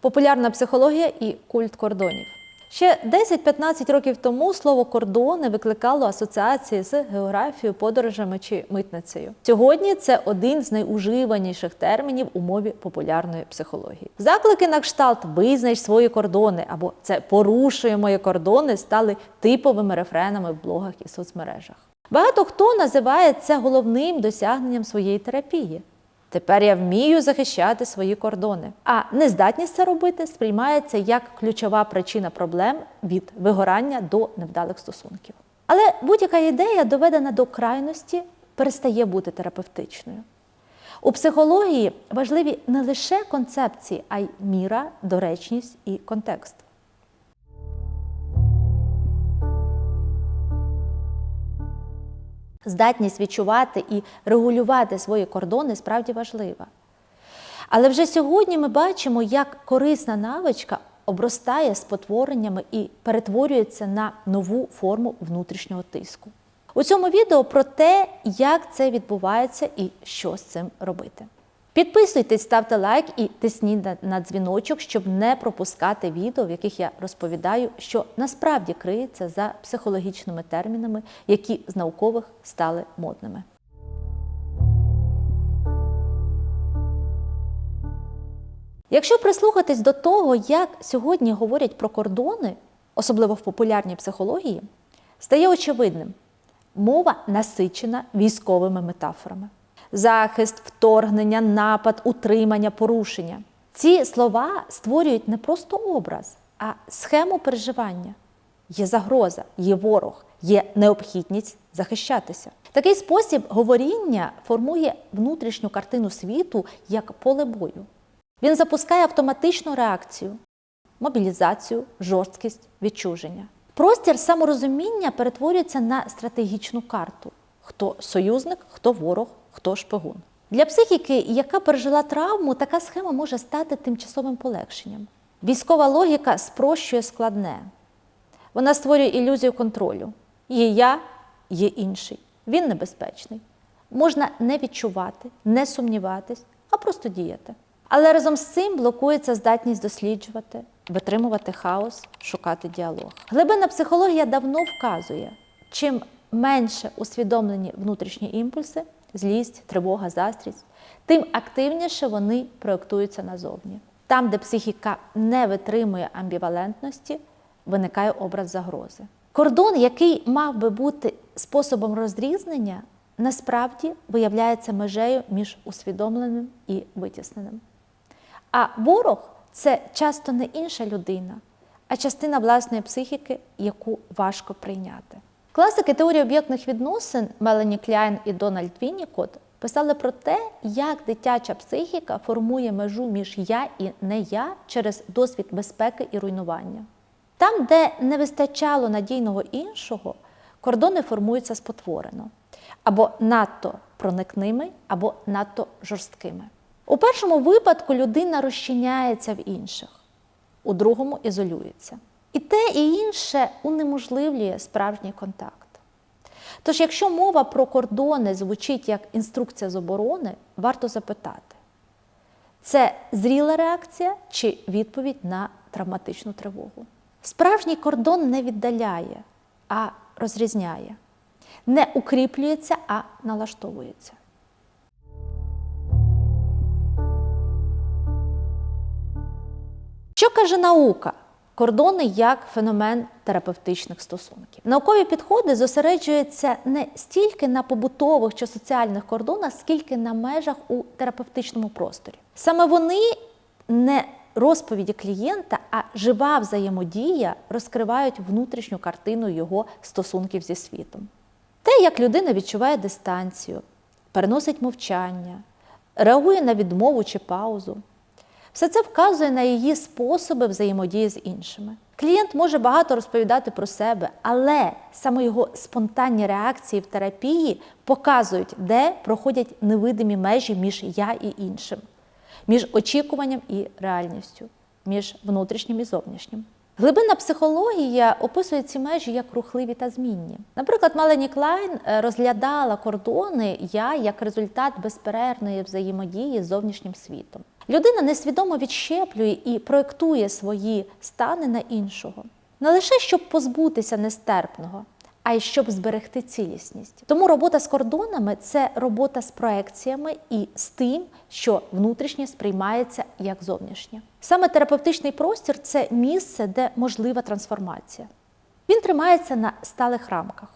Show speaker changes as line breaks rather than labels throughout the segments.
популярна психологія і культ кордонів. Ще 10-15 років тому слово кордони викликало асоціації з географією, подорожами чи митницею. Сьогодні це один з найуживаніших термінів у мові популярної психології. Заклики на кшталт визнач свої кордони або це порушує мої кордони стали типовими рефренами в блогах і соцмережах. Багато хто називає це головним досягненням своєї терапії. Тепер я вмію захищати свої кордони. А нездатність це робити сприймається як ключова причина проблем від вигорання до невдалих стосунків. Але будь-яка ідея, доведена до крайності, перестає бути терапевтичною. У психології важливі не лише концепції, а й міра, доречність і контекст. Здатність відчувати і регулювати свої кордони справді важлива. Але вже сьогодні ми бачимо, як корисна навичка обростає спотвореннями і перетворюється на нову форму внутрішнього тиску. У цьому відео про те, як це відбувається і що з цим робити. Підписуйтесь, ставте лайк і тисніть на- дзвіночок, щоб не пропускати відео, в яких я розповідаю, що насправді криється за психологічними термінами, які з наукових стали модними. Якщо прислухатись до того, як сьогодні говорять про кордони, особливо в популярній психології, стає очевидним, мова насичена військовими метафорами. Захист, вторгнення, напад, утримання, порушення. Ці слова створюють не просто образ, а схему переживання. Є загроза, є ворог, є необхідність захищатися. Такий спосіб говоріння формує внутрішню картину світу як поле бою. Він запускає автоматичну реакцію, мобілізацію, жорсткість, відчуження. Простір саморозуміння перетворюється на стратегічну карту: хто союзник, хто ворог, хто шпигун. Для психіки, яка пережила травму, така схема може стати тимчасовим полегшенням. Військова логіка спрощує складне. Вона створює ілюзію контролю. Є я, є інший. Він небезпечний. Можна не відчувати, не сумніватись, а просто діяти. Але разом з цим блокується здатність досліджувати, витримувати хаос, шукати діалог. Глибинна психологія давно вказує, чим менше усвідомлені внутрішні імпульси, злість, тривога, застрість, тим активніше вони проєктуються назовні. Там, де психіка не витримує амбівалентності, виникає образ загрози. Кордон, який мав би бути способом розрізнення, насправді виявляється межею між усвідомленим і витісненим. А ворог це часто не інша людина, а частина власної психіки, яку важко прийняти. Класики теорії об'єктних відносин Мелані Кляйн і Дональд Віннікот писали про те, як дитяча психіка формує межу між я і не я через досвід безпеки і руйнування. Там, де не вистачало надійного іншого, кордони формуються спотворено або надто проникними, або надто жорсткими. У першому випадку людина розчиняється в інших, у другому ізолюється. Те, і інше унеможливлює справжній контакт. Тож, якщо мова про кордони звучить як інструкція з оборони, варто запитати, це зріла реакція чи відповідь на травматичну тривогу? Справжній кордон не віддаляє, а розрізняє, не укріплюється, а налаштовується. Що каже наука? Кордони як феномен терапевтичних стосунків. Наукові підходи зосереджуються не стільки на побутових чи соціальних кордонах, скільки на межах у терапевтичному просторі. Саме вони не розповіді клієнта, а жива взаємодія розкривають внутрішню картину його стосунків зі світом. Те, як людина відчуває дистанцію, переносить мовчання, реагує на відмову чи паузу. Все це вказує на її способи взаємодії з іншими. Клієнт може багато розповідати про себе, але саме його спонтанні реакції в терапії показують, де проходять невидимі межі між я і іншим, між очікуванням і реальністю, між внутрішнім і зовнішнім. Глибинна психологія описує ці межі як рухливі та змінні. Наприклад, Мелані Клайн е, розглядала кордони я як результат безперервної взаємодії з зовнішнім світом. Людина несвідомо відщеплює і проєктує свої стани на іншого. Не лише щоб позбутися нестерпного, а й щоб зберегти цілісність. Тому робота з кордонами це робота з проекціями і з тим, що внутрішнє сприймається як зовнішнє. Саме терапевтичний простір це місце, де можлива трансформація. Він тримається на сталих рамках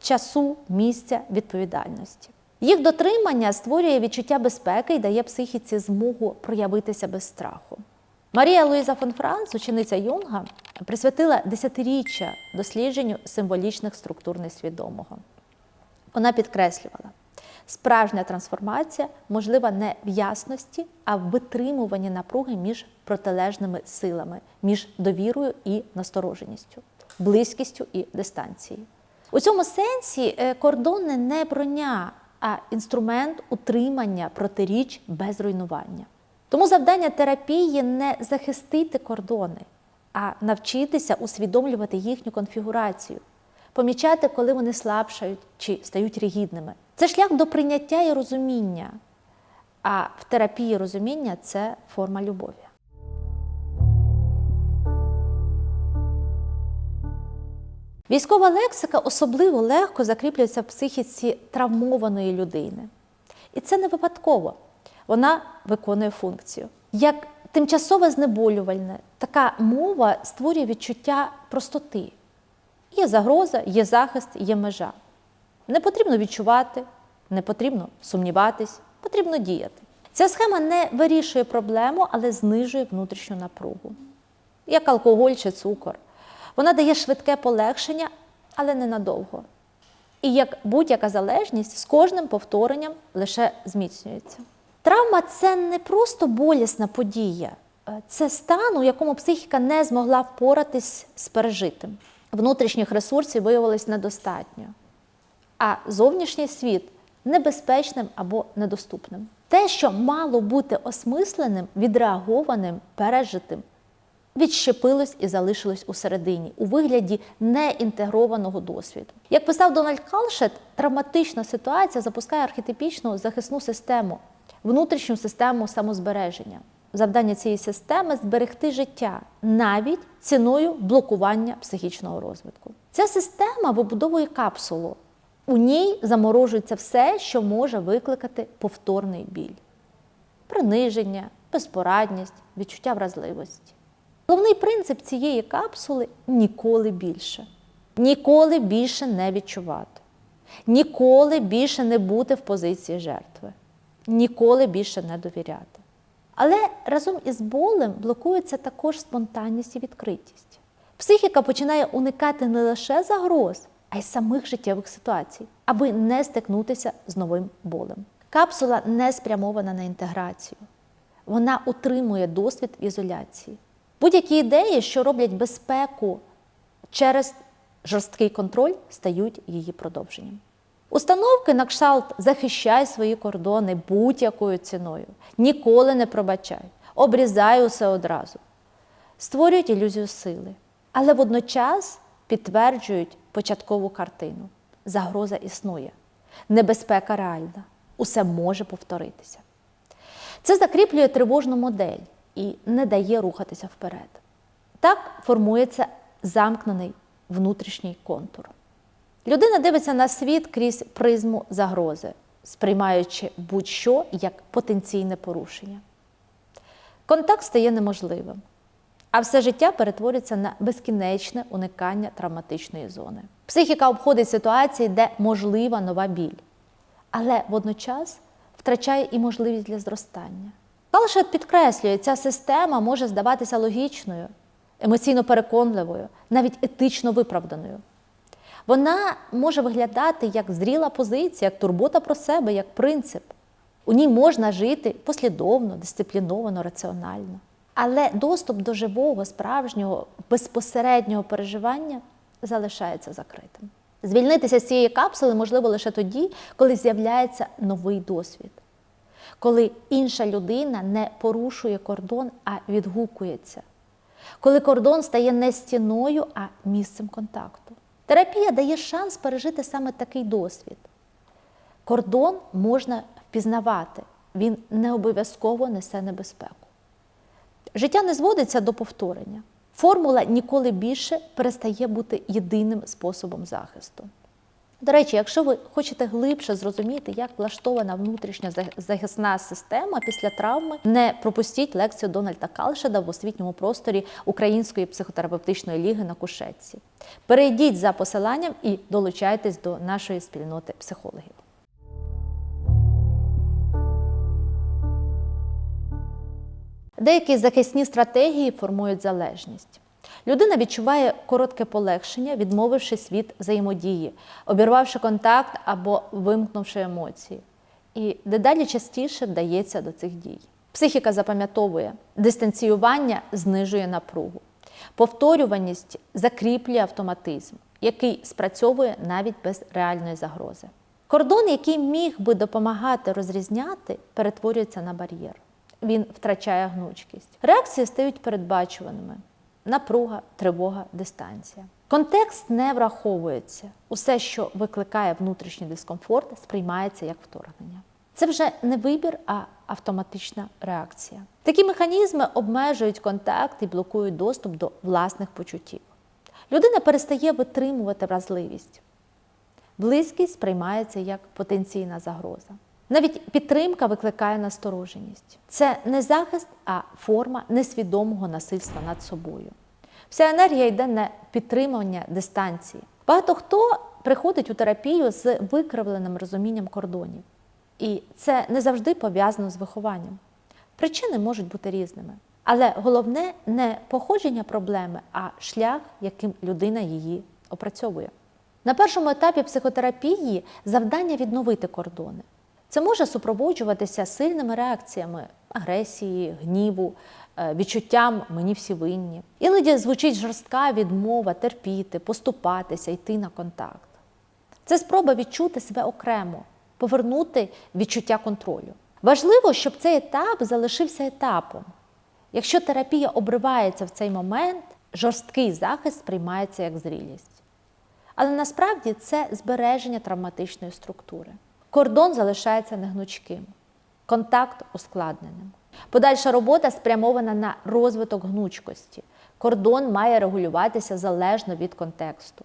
часу, місця, відповідальності. Їх дотримання створює відчуття безпеки і дає психіці змогу проявитися без страху. Марія Луїза фон Франц, учениця Юнга, присвятила десятиріччя дослідженню символічних структур несвідомого. Вона підкреслювала, справжня трансформація можлива не в ясності, а в витримуванні напруги між протилежними силами, між довірою і настороженістю, близькістю і дистанцією. У цьому сенсі е, кордони не броня, інструмент утримання протиріч без руйнування. Тому завдання терапії не захистити кордони, а навчитися усвідомлювати їхню конфігурацію, помічати, коли вони слабшають чи стають ригідними. Це шлях до прийняття і розуміння. А в терапії розуміння це форма любові. Військова лексика особливо легко закріплюється в психіці травмованої людини. І це не випадково. Вона виконує функцію. Як тимчасове знеболювальне, така мова створює відчуття простоти. Є загроза, є захист, є межа. Не потрібно відчувати, не потрібно сумніватись, потрібно діяти. Ця схема не вирішує проблему, але знижує внутрішню напругу, як алкоголь чи цукор. Вона дає швидке полегшення, але ненадовго. І як будь-яка залежність з кожним повторенням лише зміцнюється. Травма це не просто болісна подія, е, це стан, у якому психіка не змогла впоратись з пережитим. Внутрішніх ресурсів виявилось недостатньо, а зовнішній світ небезпечним або недоступним. Те, що мало бути осмисленим, відреагованим, пережитим, відщепилось і залишилось усередині у вигляді неінтегрованого досвіду. Як писав Дональд Калшет, травматична ситуація запускає архетипічну захисну систему, внутрішню систему самозбереження. Завдання цієї системи зберегти життя навіть ціною блокування психічного розвитку. Ця система вибудовує капсулу. У ній заморожується все, що може викликати повторний біль, приниження, безпорадність, відчуття вразливості. Головний принцип цієї капсули ніколи більше. Ніколи більше не відчувати, ніколи більше не бути в позиції жертви, ніколи більше не довіряти. Але разом із болем блокується також спонтанність і відкритість. Психіка починає уникати не лише загроз, а й самих життєвих ситуацій, аби не стикнутися з новим болем. Капсула не спрямована на інтеграцію. Вона утримує досвід ізоляції. Будь-які ідеї, що роблять безпеку через жорсткий контроль, стають її продовженням. Установки на кшталт захищай свої кордони будь-якою ціною, ніколи не пробачай, обрізай усе одразу, створюють ілюзію сили, але водночас підтверджують початкову картину. Загроза існує, небезпека реальна, усе може повторитися. Це закріплює тривожну модель і не дає рухатися вперед. Так формується замкнений внутрішній контур. Людина дивиться на світ крізь призму загрози, сприймаючи будь-що як потенційне порушення. Контакт стає неможливим, а все життя перетворюється на безкінечне уникання травматичної зони. Психіка обходить ситуації, де можлива нова біль, але водночас втрачає і можливість для зростання. Калшет підкреслює, ця система може здаватися логічною, емоційно переконливою, навіть етично виправданою. Вона може виглядати як зріла позиція, як турбота про себе, як принцип. У ній можна жити послідовно, дисципліновано, раціонально. Але доступ до живого, справжнього, безпосереднього переживання залишається закритим. Звільнитися з цієї капсули можливо лише тоді, коли з'являється новий досвід, коли інша людина не порушує кордон, а відгукується, коли кордон стає не стіною, а місцем контакту. Терапія дає шанс пережити саме такий досвід. Кордон можна впізнавати, він не обов'язково несе небезпеку. Життя не зводиться до повторення. Формула ніколи більше перестає бути єдиним способом захисту. До речі, якщо ви хочете глибше зрозуміти, як влаштована внутрішня захисна система після травми, не пропустіть лекцію Дональда Калшеда в освітньому просторі Української психотерапевтичної ліги на Кушетці. Перейдіть за посиланням і долучайтесь до нашої спільноти психологів. Деякі захисні стратегії формують залежність. Людина відчуває коротке полегшення, відмовившись від взаємодії, обірвавши контакт або вимкнувши емоції. І дедалі частіше вдається до цих дій. Психіка запам'ятовує, дистанціювання знижує напругу, повторюваність закріплює автоматизм, який спрацьовує навіть без реальної загрози. Кордон, який міг би допомагати розрізняти, перетворюється на бар'єр. Він втрачає гнучкість. Реакції стають передбачуваними напруга, тривога, дистанція. Контекст не враховується. Усе, що викликає внутрішній дискомфорт, сприймається як вторгнення. Це вже не вибір, а автоматична реакція. Такі механізми обмежують контакт і блокують доступ до власних почуттів. Людина перестає витримувати вразливість. Близькість сприймається як потенційна загроза. Навіть підтримка викликає настороженість. Це не захист, а форма несвідомого насильства над собою. Вся енергія йде на підтримування дистанції. Багато хто приходить у терапію з викривленим розумінням кордонів. І це не завжди пов'язано з вихованням. Причини можуть бути різними. Але головне не походження проблеми, а шлях, яким людина її опрацьовує. На першому етапі психотерапії завдання відновити кордони. Це може супроводжуватися сильними реакціями агресії, гніву, е, відчуттям мені всі винні. Іноді звучить жорстка відмова терпіти, поступатися, йти на контакт. Це спроба відчути себе окремо, повернути відчуття контролю. Важливо, щоб цей етап залишився етапом. Якщо терапія обривається в цей момент, жорсткий захист сприймається як зрілість. Але насправді це збереження травматичної структури. Кордон залишається негнучким, контакт ускладненим. Подальша робота спрямована на розвиток гнучкості. Кордон має регулюватися залежно від контексту.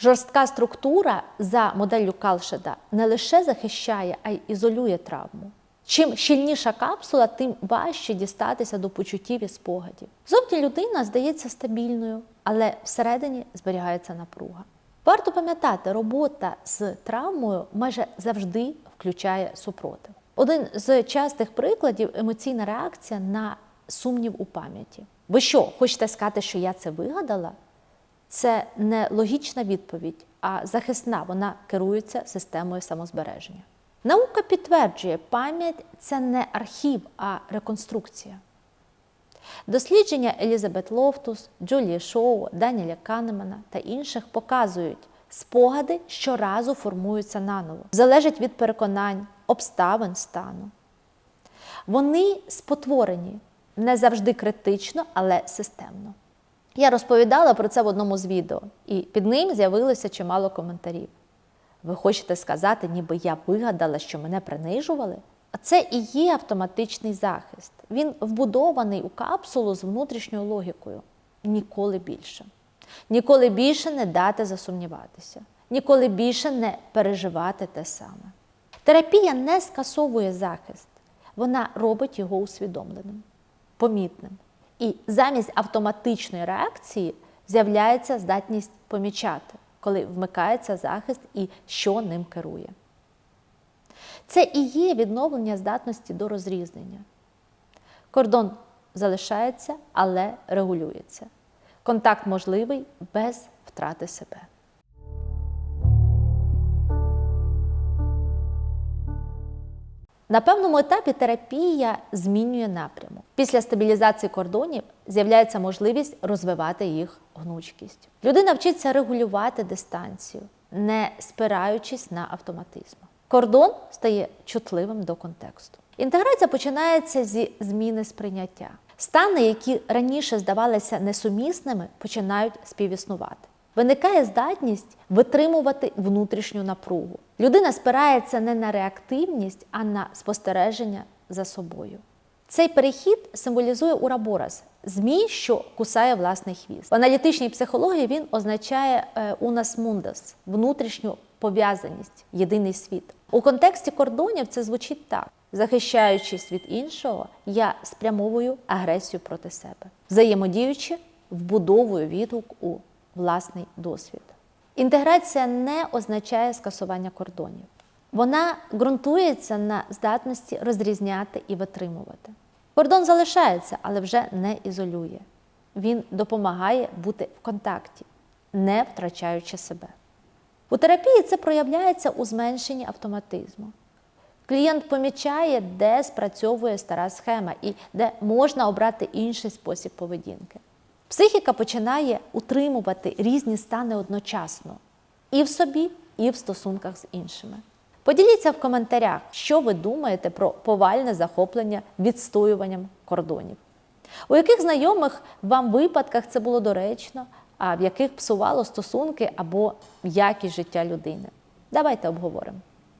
Жорстка структура за моделлю Калшеда не лише захищає, а й ізолює травму. Чим щільніша капсула, тим важче дістатися до почуттів і спогадів. Зовні людина здається стабільною, але всередині зберігається напруга. Варто пам'ятати, робота з травмою майже завжди включає супротив. Один з частих прикладів емоційна реакція на сумнів у пам'яті. Ви що, хочете сказати, що я це вигадала? Це не логічна відповідь, а захисна. Вона керується системою самозбереження. Наука підтверджує, пам'ять це не архів, а реконструкція. Дослідження Елізабет Лофтус, Джулії Шоу, Даніеля Канемана та інших показують, спогади щоразу формуються наново, залежать від переконань, обставин стану. Вони спотворені не завжди критично, але системно. Я розповідала про це в одному з відео, і під ним з'явилося чимало коментарів. Ви хочете сказати, ніби я вигадала, що мене принижували? Це і є автоматичний захист. Він вбудований у капсулу з внутрішньою логікою. Ніколи більше. Ніколи більше не дати засумніватися, ніколи більше не переживати те саме. Терапія не скасовує захист, вона робить його усвідомленим, помітним. І замість автоматичної реакції з'являється здатність помічати, коли вмикається захист і що ним керує. Це і є відновлення здатності до розрізнення. Кордон залишається, але регулюється. Контакт можливий без втрати себе. На певному етапі терапія змінює напрямок. Після стабілізації кордонів з'являється можливість розвивати їх гнучкість. Людина вчиться регулювати дистанцію, не спираючись на автоматизм. Кордон стає чутливим до контексту. Інтеграція починається зі зміни сприйняття. Стани, які раніше здавалися несумісними, починають співіснувати. Виникає здатність витримувати внутрішню напругу. Людина спирається не на реактивність, а на спостереження за собою. Цей перехід символізує ураборас змій, що кусає власний хвіст. В аналітичній психології він означає е, унас мундас внутрішню пов'язаність, єдиний світ. У контексті кордонів це звучить так: захищаючись від іншого, я спрямовую агресію проти себе, взаємодіючи, вбудовую відгук у власний досвід. Інтеграція не означає скасування кордонів. Вона ґрунтується на здатності розрізняти і витримувати. Кордон залишається, але вже не ізолює. Він допомагає бути в контакті, не втрачаючи себе. У терапії це проявляється у зменшенні автоматизму. Клієнт помічає, де спрацьовує стара схема і де можна обрати інший спосіб поведінки. Психіка починає утримувати різні стани одночасно і в собі, і в стосунках з іншими. Поділіться в коментарях, що ви думаєте про повальне захоплення відстоюванням кордонів. У яких знайомих вам випадках це було доречно, в яких псувало стосунки або якість життя людини. Давайте обговоримо.